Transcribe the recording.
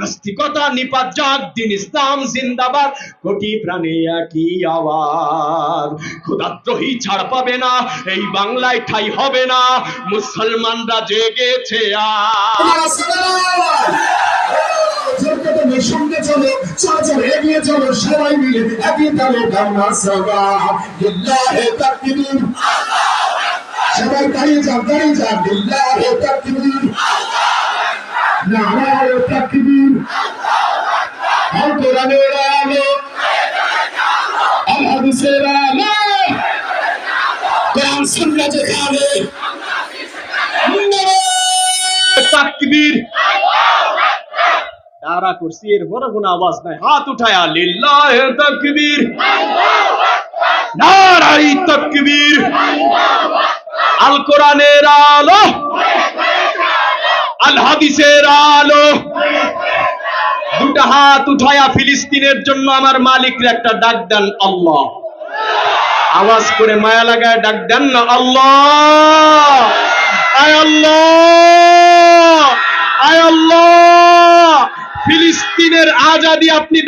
নাস্তিকতা নিপাত যাক দিন ইসলাম জিন্দাবাদ, কোটি প্রাণে একই আওয়াজ। ক্ষুদাদ্রোহী ছাড় পাবে না, এই বাংলায় ঠাই হবে না, মুসলমানরা জেগেছে সবাই মিলে একই তালে গানা সবা সবাই দাঁড়িয়ে যান দাঁড়িয়ে যান লিল্লাহে তাকবীর আল কোরআনের আলো আল হাদিসের আলো। কোরআন সুন্নাহ যেখানে তাকবীর। তারা করছি এর বড় কোনো আওয়াজ নাই। হাত উঠায়া, লিল্লাহে তাকবীর। নারাই তাকবীর। আল কোরআনের আল। হাদিসের আলো। দুটা হাত উঠায়া ফিলিস্তিনের জন্য আমার মালিকরা একটা ডাক দেন, আল্লাহ। আওয়াজ করে মায়া লাগায় ডাক দেন না আয় আল্লাহ। আয় আল্লাহ। ফিলিস্তিনের আজাদি আপনি